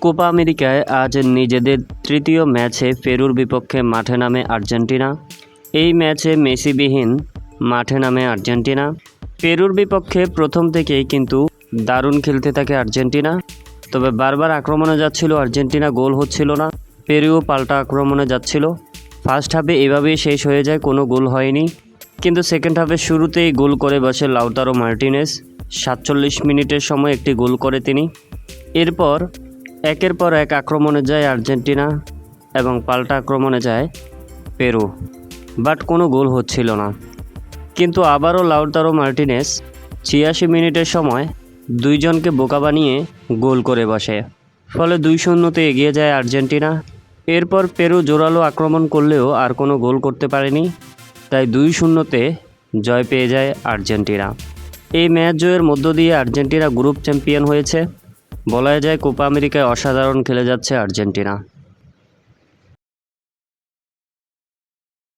Copa আমেরিকায় আজ নিজেদের তৃতীয় ম্যাচে পেরুর বিপক্ষে মাঠে নামে আর্জেন্টিনা। এই ম্যাচে মেসিবিহীন মাঠে নামে আর্জেন্টিনা। পেরুর বিপক্ষে প্রথম থেকেই কিন্তু দারুণ খেলতে থাকে আর্জেন্টিনা। তবে বারবার আক্রমণে যাচ্ছিল আর্জেন্টিনা, গোল হচ্ছিল না। পেরুও পাল্টা আক্রমণে যাচ্ছিল। ফার্স্ট হাফে এভাবেই শেষ হয়ে যায়, কোনো গোল হয়নি। কিন্তু সেকেন্ড হাফের শুরুতেই গোল করে বসে লাউতারো মার্টিনেস। সাতচল্লিশ মিনিটের সময় একটি গোল করে তিনি। এরপর একের পর এক আক্রমণে যায় আর্জেন্টিনা এবং পাল্টা আক্রমণে যায় পেরু। বাট কোনো গোল হচ্ছিল না। কিন্তু আবারও লাউতারো মার্টিনেস ছিয়াশি মিনিটের সময় দুইজনকে বোকা বানিয়ে গোল করে বসে। ফলে দুই শূন্যতে এগিয়ে যায় আর্জেন্টিনা। এরপর পেরু জোরালো আক্রমণ করলেও আর কোনো গোল করতে পারেনি। তাই দুই শূন্যতে জয় পেয়ে যায় আর্জেন্টিনা। এই ম্যাচ জয়ের মধ্য দিয়ে আর্জেন্টিনা গ্রুপ চ্যাম্পিয়ন হয়েছে। বলা যায় কোপা আমেরিকায় অসাধারণ খেলে যাচ্ছে আর্জেন্টিনা।